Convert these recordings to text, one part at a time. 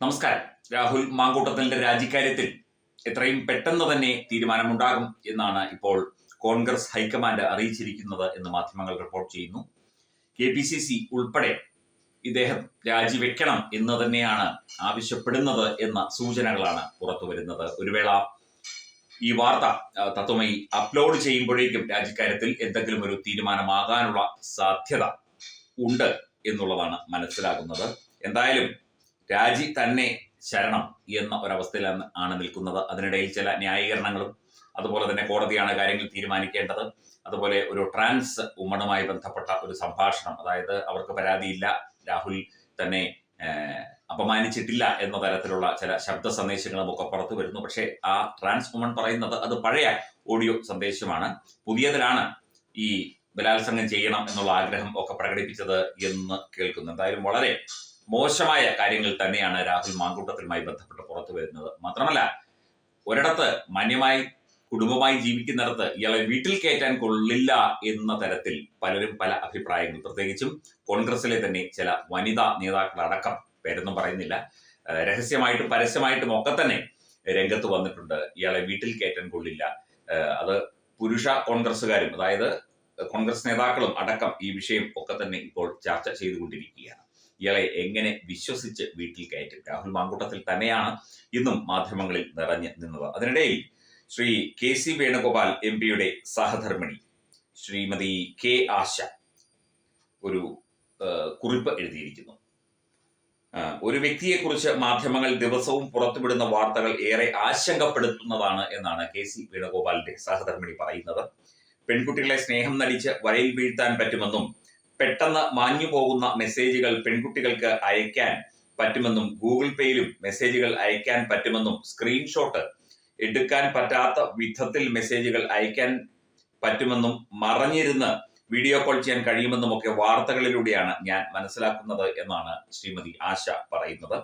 നമസ്കാരം. രാഹുൽ മാങ്കൂട്ടത്തിന്റെ രാജിക്കാര്യത്തിൽ എത്രയും പെട്ടെന്ന് തന്നെ തീരുമാനമുണ്ടാകും എന്നാണ് ഇപ്പോൾ കോൺഗ്രസ് ഹൈക്കമാൻഡ് അറിയിച്ചിരിക്കുന്നത് എന്ന് മാധ്യമങ്ങൾ റിപ്പോർട്ട് ചെയ്യുന്നു. കെ പി സി സി ഉൾപ്പെടെ ഇദ്ദേഹം രാജിവെക്കണം എന്ന് തന്നെയാണ് ആവശ്യപ്പെടുന്നത് എന്ന സൂചനകളാണ് പുറത്തുവരുന്നത് ഒരു വേള ഈ വാർത്ത തത്വമായി അപ്ലോഡ് ചെയ്യുമ്പോഴേക്കും രാജിക്കാര്യത്തിൽ എന്തെങ്കിലും ഒരു തീരുമാനമാകാനുള്ള സാധ്യത ഉണ്ട് എന്നുള്ളതാണ് മനസ്സിലാകുന്നത്. എന്തായാലും രാജി തന്നെ ശരണം എന്ന ഒരവസ്ഥയിലാണ് ആണ് നിൽക്കുന്നത്. അതിനിടയിൽ ചില ന്യായീകരണങ്ങളും അതുപോലെ തന്നെ കോടതിയാണ് കാര്യങ്ങൾ തീരുമാനിക്കേണ്ടത്. അതുപോലെ ഒരു ട്രാൻസ് ഉമ്മണുമായി ബന്ധപ്പെട്ട ഒരു സംഭാഷണം അതായത് അവർക്ക് പരാതിയില്ല രാഹുൽ തന്നെ അപമാനിച്ചിട്ടില്ല എന്ന തരത്തിലുള്ള ചില ശബ്ദ സന്ദേശങ്ങളും ഒക്കെ പുറത്തു വരുന്നു. പക്ഷേ ആ ട്രാൻസ് വുമൺ പറയുന്നത് അത് പഴയ ഓഡിയോ സന്ദേശമാണ്. പുതിയതിലാണ് ഈ ബലാത്സംഗം ചെയ്യണം എന്നുള്ള ആഗ്രഹം ഒക്കെ പ്രകടിപ്പിച്ചത് എന്ന് കേൾക്കുന്നു. എന്തായാലും വളരെ മോശമായ കാര്യങ്ങൾ തന്നെയാണ് രാഹുൽ മാങ്കൂട്ടത്തിലുമായി ബന്ധപ്പെട്ട് പുറത്തു വരുന്നത്. മാത്രമല്ല ഒരിടത്ത് മാന്യമായി കുടുംബമായി ജീവിക്കുന്നിടത്ത് ഇയാളെ വീട്ടിൽ കയറ്റാൻ കൊള്ളില്ല എന്ന തരത്തിൽ പലരും പല അഭിപ്രായങ്ങൾ. പ്രത്യേകിച്ചും കോൺഗ്രസിലെ തന്നെ ചില വനിതാ നേതാക്കളടക്കം പേരൊന്നും പറയുന്നില്ല. രഹസ്യമായിട്ടും പരസ്യമായിട്ടും ഒക്കെ തന്നെ രംഗത്ത് വന്നിട്ടുണ്ട്. ഇയാളെ വീട്ടിൽ കയറ്റാൻ കൊള്ളില്ല. അത് പുരുഷ കോൺഗ്രസ്സുകാരും അതായത് കോൺഗ്രസ് നേതാക്കളും അടക്കം ഈ വിഷയം ഒക്കെ തന്നെ ഇപ്പോൾ ചർച്ച ചെയ്തുകൊണ്ടിരിക്കുകയാണ്. ഇയാളെ എങ്ങനെ വിശ്വസിച്ച് വീട്ടിൽ കയറ്റി? രാഹുൽ മാങ്കൂട്ടത്തിൽ തന്നെയാണ് ഇന്നും മാധ്യമങ്ങളിൽ നിറഞ്ഞു നിന്നത്. അതിനിടയിൽ Shri K C Venugopal M പിയുടെ സഹധർമ്മിണി ശ്രീമതി കെ ആശ ഒരു കുറിപ്പ് എഴുതിയിരിക്കുന്നു. ഒരു വ്യക്തിയെക്കുറിച്ച് മാധ്യമങ്ങൾ ദിവസവും പുറത്തുവിടുന്ന വാർത്തകൾ ഏറെ ആശങ്കപ്പെടുത്തുന്നതാണ് എന്നാണ് കെ സി വേണുഗോപാലിന്റെ സഹധർമ്മിണി പറയുന്നത്. പെൺകുട്ടികളെ സ്നേഹം നടിച്ച് വരയിൽ വീഴ്ത്താൻ പറ്റുമെന്നും പെട്ടെന്ന് മാഞ്ഞു പോകുന്ന മെസ്സേജുകൾ പെൺകുട്ടികൾക്ക് അയക്കാൻ പറ്റുമെന്നും ഗൂഗിൾ പേയിലും മെസ്സേജുകൾ അയക്കാൻ പറ്റുമെന്നും സ്ക്രീൻഷോട്ട് എടുക്കാൻ പറ്റാത്ത വിധത്തിൽ മെസ്സേജുകൾ അയക്കാൻ പറ്റുമെന്നും മറഞ്ഞിരുന്ന് വീഡിയോ കോൾ ചെയ്യാൻ കഴിയുമെന്നും ഒക്കെ വാർത്തകളിലൂടെയാണ് ഞാൻ മനസ്സിലാക്കുന്നത് എന്നാണ് ശ്രീമതി ആശ പറയുന്നത്.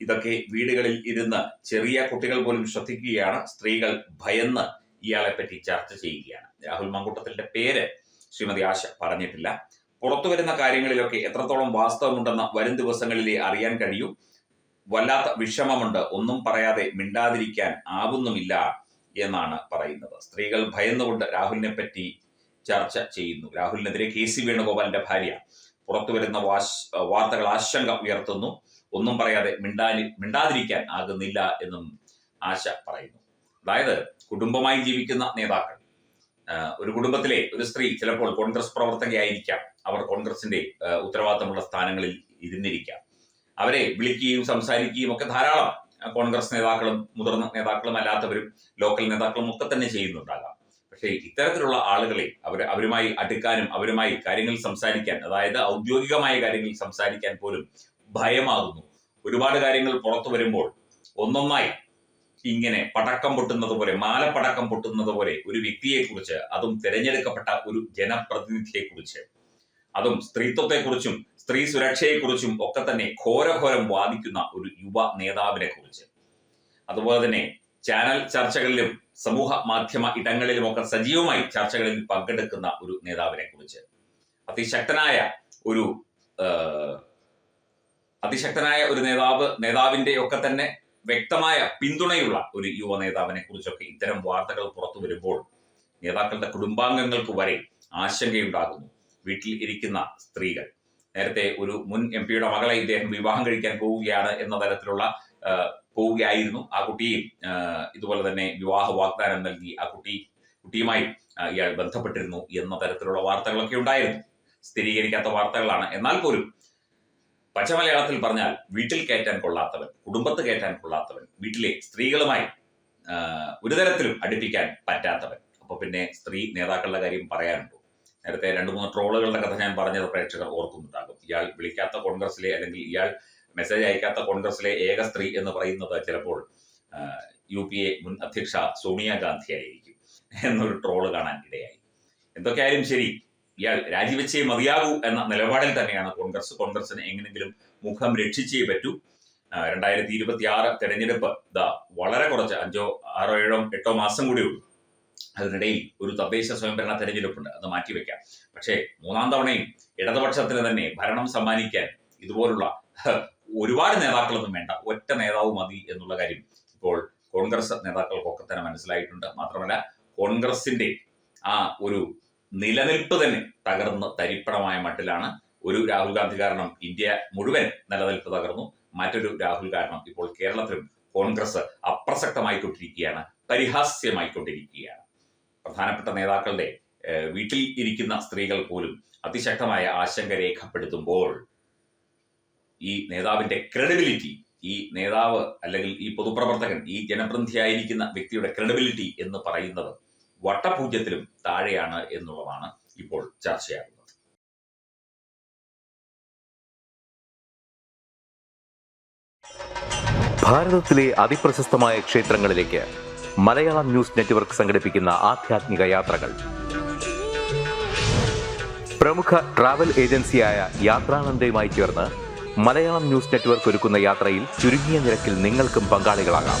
ഇതൊക്കെ വീടുകളിൽ ഇരുന്ന് ചെറിയ കുട്ടികൾ പോലും ശ്രദ്ധിക്കുകയാണ്. സ്ത്രീകൾ ഭയന്ന് ഇയാളെ പറ്റി ചർച്ച ചെയ്യുകയാണ്. രാഹുൽ മങ്കൂട്ടത്തിന്റെ പേര് ശ്രീമതി ആശ പറഞ്ഞിട്ടില്ല. പുറത്തു വരുന്ന കാര്യങ്ങളിലൊക്കെ എത്രത്തോളം വാസ്തവമുണ്ടെന്ന് വരും ദിവസങ്ങളിലേ അറിയാൻ കഴിയൂ. വല്ലാത്ത വിഷമമുണ്ട്. ഒന്നും പറയാതെ മിണ്ടാതിരിക്കാൻ ആവുന്നുമില്ല എന്നാണ് പറയുന്നത്. സ്ത്രീകൾ ഭയന്നുകൊണ്ട് രാഹുലിനെ പറ്റി ചർച്ച ചെയ്യുന്നു. രാഹുലിനെതിരെ കെ സി വേണുഗോപാലിന്റെ ഭാര്യ പുറത്തു വരുന്ന വാശ് വാർത്തകൾ ആശങ്ക ഉയർത്തുന്നു. ഒന്നും പറയാതെ മിണ്ടാനി മിണ്ടാതിരിക്കാൻ ആകുന്നില്ല എന്നും ആശ പറയുന്നു. അതായത് കുടുംബമായി ജീവിക്കുന്ന നേതാക്കൾ ഒരു കുടുംബത്തിലെ ഒരു സ്ത്രീ ചിലപ്പോൾ കോൺഗ്രസ് പ്രവർത്തകയായിരിക്കാം. അവർ കോൺഗ്രസിന്റെ ഉത്തരവാദിത്തമുള്ള സ്ഥാനങ്ങളിൽ ഇരുന്നിരിക്കാം. അവരെ വിളിക്കുകയും സംസാരിക്കുകയും ഒക്കെ ധാരാളം കോൺഗ്രസ് നേതാക്കളും മുതിർന്ന നേതാക്കളും അല്ലാത്തവരും ലോക്കൽ നേതാക്കളും ഒക്കെ തന്നെ ചെയ്യുന്നുണ്ടാകാം. പക്ഷേ ഇത്തരത്തിലുള്ള ആളുകളെ അവർ അവരുമായി അടുക്കാനും അവരുമായി കാര്യങ്ങൾ സംസാരിക്കാൻ അതായത് ഔദ്യോഗികമായ കാര്യങ്ങൾ സംസാരിക്കാൻ പോലും ഭയമാകുന്നു. ഒരുപാട് കാര്യങ്ങൾ പുറത്തു വരുമ്പോൾ ഒന്നൊന്നായി ഇങ്ങനെ പടക്കം പൊട്ടുന്നത് പോലെ മാലപ്പടക്കം പൊട്ടുന്നത് പോലെ ഒരു വ്യക്തിയെക്കുറിച്ച് അതും തിരഞ്ഞെടുക്കപ്പെട്ട ഒരു ജനപ്രതിനിധിയെക്കുറിച്ച് അതും സ്ത്രീത്വത്തെക്കുറിച്ചും സ്ത്രീ സുരക്ഷയെക്കുറിച്ചും ഒക്കെ തന്നെ ഘോരഘോരം വാദിക്കുന്ന ഒരു യുവ നേതാവിനെ കുറിച്ച് അതുപോലെ തന്നെ ചാനൽ ചർച്ചകളിലും സമൂഹ മാധ്യമ ഇടങ്ങളിലും ഒക്കെ സജീവമായി ചർച്ചകളിൽ പങ്കെടുക്കുന്ന ഒരു നേതാവിനെ കുറിച്ച് അതിശക്തനായ ഒരു അതിശക്തനായ ഒരു നേതാവ് നേതാവിന്റെ ഒക്കെ തന്നെ വ്യക്തമായ പിന്തുണയുള്ള ഒരു യുവ നേതാവിനെ കുറിച്ചൊക്കെ ഇത്തരം വാർത്തകൾ പുറത്തു വരുമ്പോൾ നേതാക്കളുടെ കുടുംബാംഗങ്ങൾക്ക് വരെ ആശങ്കയുണ്ടാകുന്നു. വീട്ടിൽ ഇരിക്കുന്ന സ്ത്രീകൾ. നേരത്തെ ഒരു മുൻ എം പിയുടെ മകളെ ഇദ്ദേഹം വിവാഹം കഴിക്കാൻ പോവുകയാണ് എന്ന തരത്തിലുള്ള പോവുകയായിരുന്നു. ആ കുട്ടിയും ഇതുപോലെ തന്നെ വിവാഹ വാഗ്ദാനം നൽകി ആ കുട്ടി കുട്ടിയുമായി ഇയാൾ ബന്ധപ്പെട്ടിരുന്നു എന്ന തരത്തിലുള്ള വാർത്തകളൊക്കെ ഉണ്ടായിരുന്നു. സ്ഥിരീകരിക്കാത്ത വാർത്തകളാണ്. എന്നാൽ പോലും പച്ചമലയാളത്തിൽ പറഞ്ഞാൽ വീട്ടിൽ കയറ്റാൻ കൊള്ളാത്തവൻ കുടുംബത്ത് കയറ്റാൻ കൊള്ളാത്തവൻ വീട്ടിലെ സ്ത്രീകളുമായി ഒരു തരത്തിലും അടുപ്പിക്കാൻ പറ്റാത്തവൻ. അപ്പൊ പിന്നെ സ്ത്രീ നേതാക്കളുടെ കാര്യം പറയാനുണ്ടോ? നേരത്തെ രണ്ട് മൂന്ന് ട്രോളുകളുടെ കഥ ഞാൻ പറഞ്ഞത് പ്രേക്ഷകർ ഓർക്കുന്നുണ്ടാകും. ഇയാൾ വിളിക്കാത്ത കോൺഗ്രസിലെ അല്ലെങ്കിൽ ഇയാൾ മെസ്സേജ് അയക്കാത്ത കോൺഗ്രസിലെ ഏക സ്ത്രീ എന്ന് പറയുന്നത് ചിലപ്പോൾ യു പി എ മുൻ അധ്യക്ഷ സോണിയാഗാന്ധി ആയിരിക്കും. എന്നൊരു ട്രോൾ കാണാൻ ഇടയായി. എന്തൊക്കെയായാലും ശരി ഇയാൾ രാജിവെച്ചേ മതിയാകൂ എന്ന നിലപാടിൽ തന്നെയാണ് കോൺഗ്രസ്. കോൺഗ്രസിന് എങ്ങനെങ്കിലും മുഖം രക്ഷിച്ചേ പറ്റൂ. രണ്ടായിരത്തി ഇരുപത്തി ആറ് തെരഞ്ഞെടുപ്പ് ഇതാ വളരെ കുറച്ച് അഞ്ചോ ആറോ ഏഴോ എട്ടോ മാസം കൂടി ഉള്ളൂ. അതിനിടയിൽ ഒരു തദ്ദേശ സ്വയംഭരണ തെരഞ്ഞെടുപ്പുണ്ട് അത് മാറ്റിവെക്കാം. പക്ഷേ മൂന്നാം തവണയും ഇടതുപക്ഷത്തിന് തന്നെ ഭരണം സമ്മാനിക്കാൻ ഇതുപോലുള്ള ഒരുപാട് നേതാക്കളൊന്നും വേണ്ട ഒറ്റ നേതാവ് മതി എന്നുള്ള കാര്യം ഇപ്പോൾ കോൺഗ്രസ് നേതാക്കൾക്കൊക്കെ തന്നെ മനസ്സിലായിട്ടുണ്ട്. മാത്രമല്ല കോൺഗ്രസിന്റെ ആ ഒരു നിലനിൽപ്പ് തന്നെ തകർന്ന് തരിപ്പണമായ മട്ടിലാണ് ഒരു രാഹുൽ ഗാന്ധി കാരണം ഇന്ത്യ മുഴുവൻ നിലനിൽപ്പ് തകർന്നു. മറ്റൊരു രാഹുൽ കാരണം ഇപ്പോൾ കേരളത്തിലും കോൺഗ്രസ് അപ്രസക്തമായിക്കൊണ്ടിരിക്കുകയാണ് പരിഹാസ്യമായിക്കൊണ്ടിരിക്കുകയാണ്. പ്രധാനപ്പെട്ട നേതാക്കളുടെ വീട്ടിൽ ഇരിക്കുന്ന സ്ത്രീകൾ പോലും അതിശക്തമായ ആശങ്ക രേഖപ്പെടുത്തുമ്പോൾ ഈ നേതാവിന്റെ ക്രെഡിബിലിറ്റി ഈ നേതാവ് അല്ലെങ്കിൽ ഈ പൊതുപ്രവർത്തകൻ ഈ ജനപ്രതിനിധിയായിരിക്കുന്ന വ്യക്തിയുടെ ക്രെഡിബിലിറ്റി എന്ന് പറയുന്നത് വട്ടപൂജ്യത്തിലും താഴെയാണ് എന്നുള്ളതാണ് ഇപ്പോൾ ചർച്ചയാകുന്നത്. ഭാരതത്തിലെ അതിപ്രശസ്തമായ ക്ഷേത്രങ്ങളിലേക്ക് മലയാളം ന്യൂസ് നെറ്റ്വർക്ക് സംഘടിപ്പിക്കുന്ന ആധ്യാത്മിക യാത്രകൾ. പ്രമുഖ ട്രാവൽ ഏജൻസിയായ യാത്രാനന്ദയുമായി ചേർന്ന് മലയാളം ന്യൂസ് നെറ്റ്വർക്ക് ഒരുക്കുന്ന യാത്രയിൽ ചുരുങ്ങിയ നിരക്കിൽ നിങ്ങൾക്കും പങ്കാളികളാകാം.